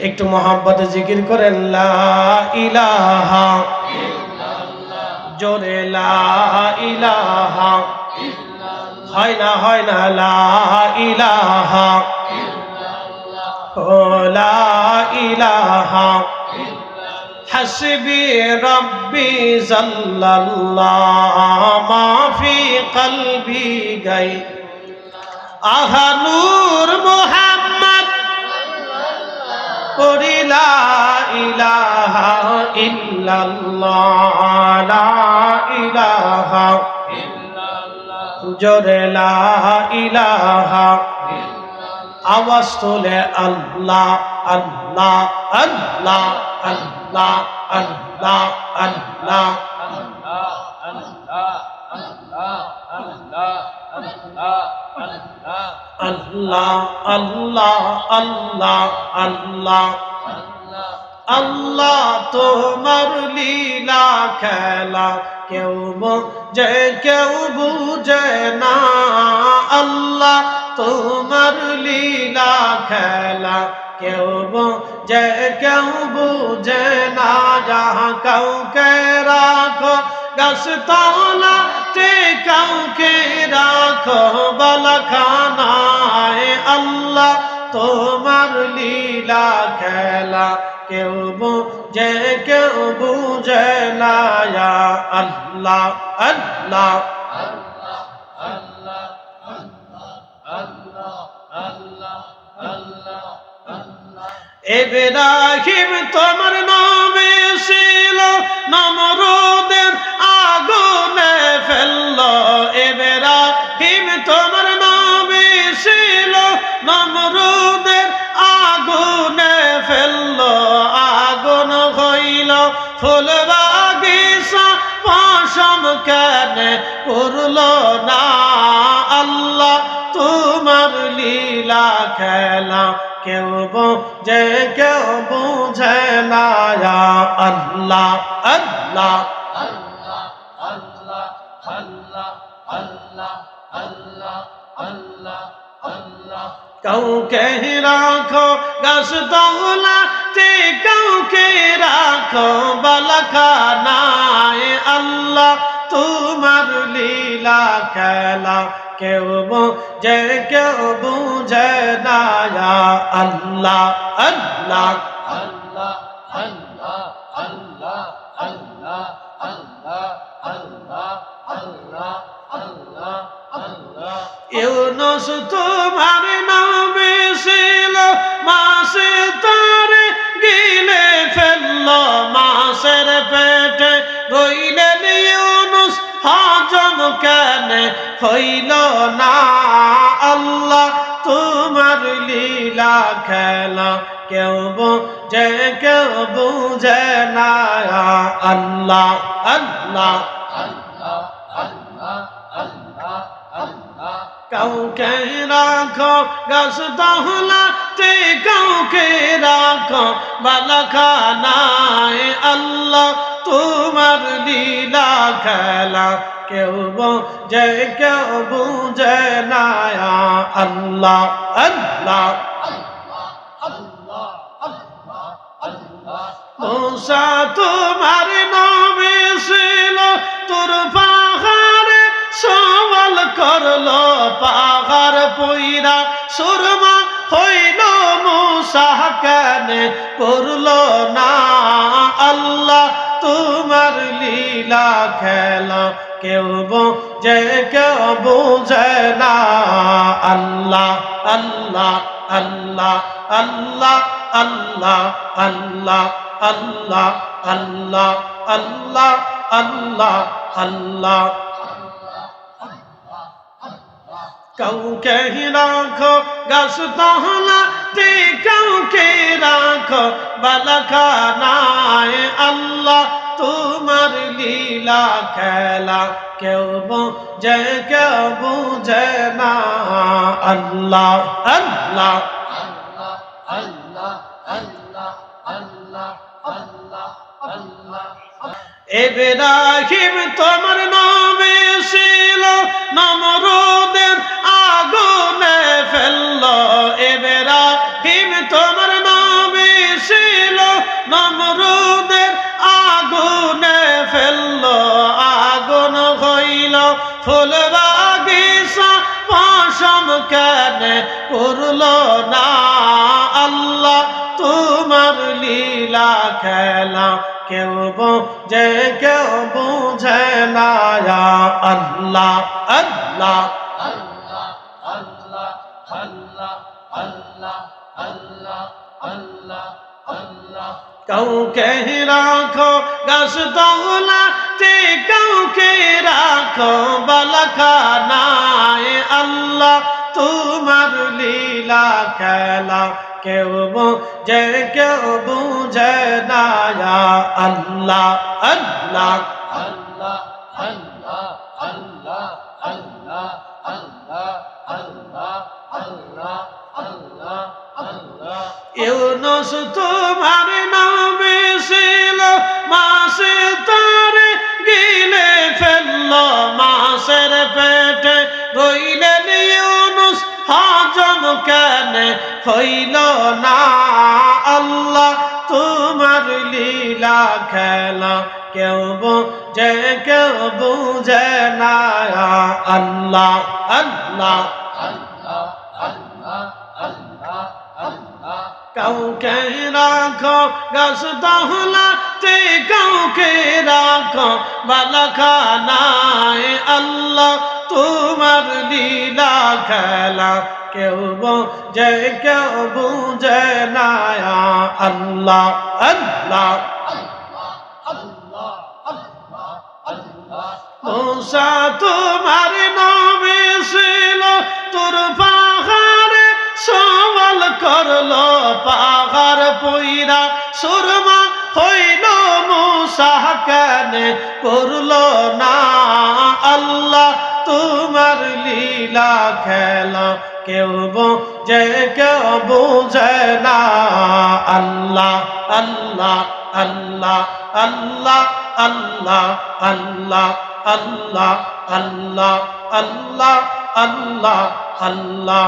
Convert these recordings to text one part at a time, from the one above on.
একটু মহাব্বতে জিকির করেন, লা ইলাহা জোরে হয় না হয় না ইলাহা ইলাহা রব্বি জাল্লাল্লাহ মা কলবি গাই নূর ইলাহা আওয়াজ তোলে আল্লাহ আল্লাহ আল্লাহ আল্লাহ আল্লাহ আল্লাহ। আল্লাহ আল্লাহ আল্লাহ আল্লাহ আল্লাহ। তোমার লীলা খেলা, কেউ যে কেউ বুঝে না। আল্লাহ তোমার লীলা খেলা, কেউ যে কেউ বুঝে না। যাহা কাউকে রাখো গাছ তলা তে কাউকে রাখো বলখানায়, আল্লাহ তোমার লীলা খেলা। কেউ বুঝে কেউ বুঝে না ইয়া আল্লাহ। আল্লাহ এবেরাহিম তোমার নামে ছিল নমরুদের খেলা, কেউ যে কেউ বুঝে না ইয়া আল্লাহ আল্লাহ। কাউকে রাখো, গাছ দৌলা তে কাউকে রাখো বালখানায় আল্লাহ। তোমার লীলা খেলা কেউ যে কেউ বুঝে না, ইয়া আল্লাহ আল্লাহ। ইউনুস তোমার নামে ছিল, মাসে তারে গিলে ফেলল, মাসের পেটে ইউনুস হজম কেন হইল না? আল্লাহ তোমার লীলা খেলা। কেউ যে কেউ বুঝে না। আল্লাহ আল্লাহ, কাউকে রাখো গাছ দহলাতে কাউকে রাখো, বালখানায় আল্লাহ তোমার লীলা খেলা কেউ যে কেউ বুঝে না। আল্লাহ আল্লাহ। মুসা তোমার নামে ছিল, তোর পাহাড়ে সওয়াল করল পাহাড় পইরা। সুরমা হইল মুসা কেন করল না? কেউ যে কেউ বুঝে না আল্লাহ আল্লাহ আল্লাহ আল্লাহ আল্লাহ আল্লাহ আল্লাহ আল্লাহ আল্লাহ আল্লাহ আল্লাহ কাউকে রাখো গাছ তাহলা তে কাউকে রাখো বালখানায় আল্লাহ তোমার লীলা খেলা কেউ যে কেউ বুঝে না। আল্লাহ আল্লাহ। আল্লাহ এবেরাহিম তোমার নামে ছিল, নমরুদের আগুনে ফেলল। এবেরাহিম তোমার নামে ফুল বাগিচা পশম কেন করল না? আল্লাহ, তোমার লীলা খেলা কেউ বোঝে, কেউ বুঝে না। ইয়া আল্লাহ আল্লাহ। কাউকে রাখো, গাছ দৌলাতে কাউকে রাখো, বালখানায় আল্লাহ তোমার লীলা খেলা। কেউ বুঝে কেউ বুঝে না আল্লাহ আল্লাহ। ইউনুস তোমার নামে ছিল, মাসে তারে গিলে ফেলল, মাসের পেটে রইলেন ইউনুস, হজম কেন হইল না? আল্লাহ তোমার লীলা খেলা, কেউ বুঝে কেউ বুঝে না। আল্লাহ আল্লাহ। কাউকে রাখো গাছ দহলাতে কাউকে রাখো। বালাখানায় আল্লাহ তোমার লীলা খেলা। কেউ বোঝে, কেউ বুঝে না আল্লাহ আল্লাহ। মুসা তোমার নামে ছিল, তোর পাহাড়ে সওয়াল করল। সুরমা হইল মুসা কেন করল না আল্লাহ তোমার লীলা খেলা কেউ বোঝে কেউ বুঝে না আল্লাহ আল্লাহ আল্লাহ আল্লাহ আল্লাহ আল্লাহ আল্লাহ আল্লাহ আল্লাহ আল্লাহ আল্লাহ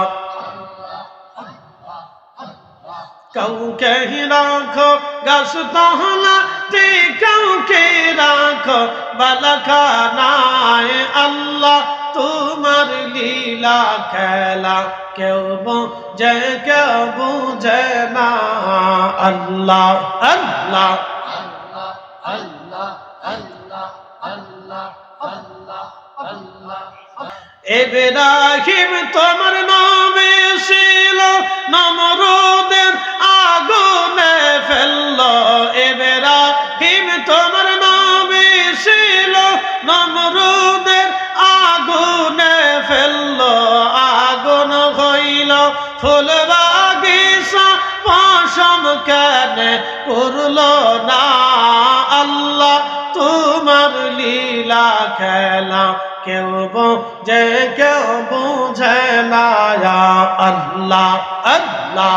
কাউকে রাখো, গাছ তাহলাতে কাউকে রাখো বালাখানায় আল্লাহ, তোমার লীলা খেলা কেউ বুঝে কেউ বুঝে না আল্লাহ আল্লাহ। এবেরাহিম তোমার নামে ছিল, নমরুদের আগুনে ফেলল এবেরাহিম তোমার নামে ছিল নমরুদের আগুনে ফেলল, আগুন হইল ফুল বাগিচা পশম কেন করল না আল্লাহ, তোমার লীলা খেলা কেউ বোঝে, কেউ বুঝে না আল্লাহ আল্লাহ।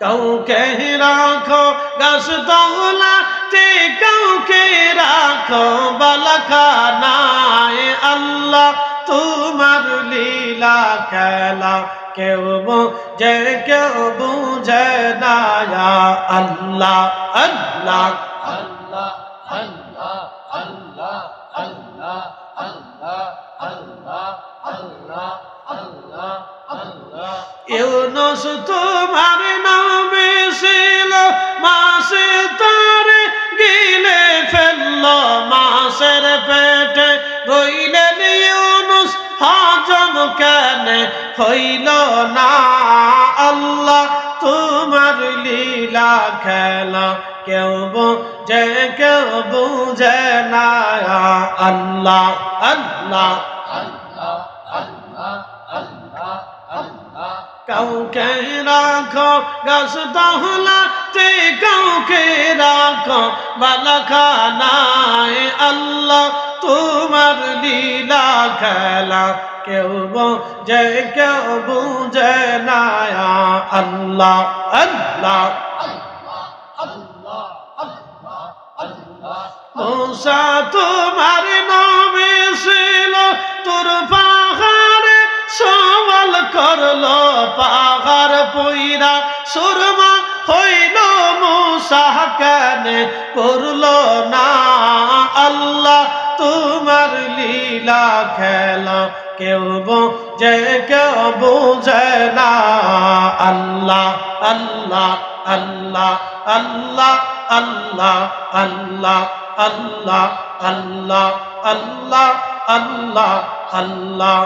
কাউকে রাখো গাছ দৌলাতে কাউকে রাখো বালখানায় আল্লাহ তোমার লীলা খেলা। কেউ বুঝে কেউ বুঝে না ইয়া আল্লাহ আল্লাহ। ইউনুস তোমার নামে ছিল, মাসে তারে গিলে ফেলল, মাসের পেটে রইলেন ইউনুস, হজম কেন হইল না? আল্লাহ তোমার লীলা খেলা, কেউ বুঝে কেউ বুঝে না। আল্লাহ আল্লাহ। কাউকে রাখো গাছ দহলাতে কাউকে রাখো। বালখানায় আল্লাহ তোমার লীলা খেলা। কেউ বোঝে, কেউ বুঝে না আল্লাহ আল্লাহ। তোমার নামে ছিল, তোর পাহাড়ে সওয়াল করল পাহাড় পইরা সুরমা হইল মুসা কেন করল না আল্লাহ তোমার লীলা খেলা কেউ যে কেউ বুঝে না আল্লাহ আল্লাহ আল্লাহ আল্লাহ আল্লাহ আল্লাহ আল্লাহ আল্লাহ আল্লাহ আল্লাহ আল্লাহ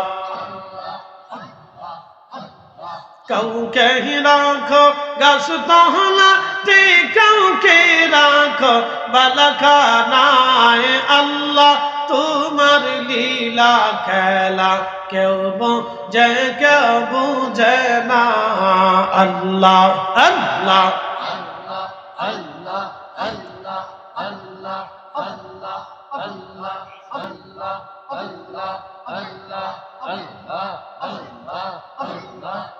কাউকে রাখো গাছ তহলা তে কাউকে রাখো বালাখানায় আল্লাহ তোমার লীলা খেলা কেউ বুঝে কেউ বুঝে না আল্লাহ আল্লাহ Allah, Allah, Allah, Allah, Allah, Allah, Allah, Allah, Allah, Allah, Allah,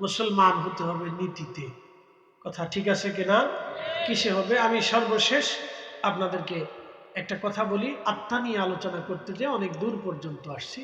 মুসলমান হতে হবে নীতিতে। কথা ঠিক আছে কিনা? কিসে হবে? আমি সর্বশেষ আপনাদেরকে একটা কথা বলি। আত্মা নিয়ে আলোচনা করতে যে অনেক দূর পর্যন্ত আসছি।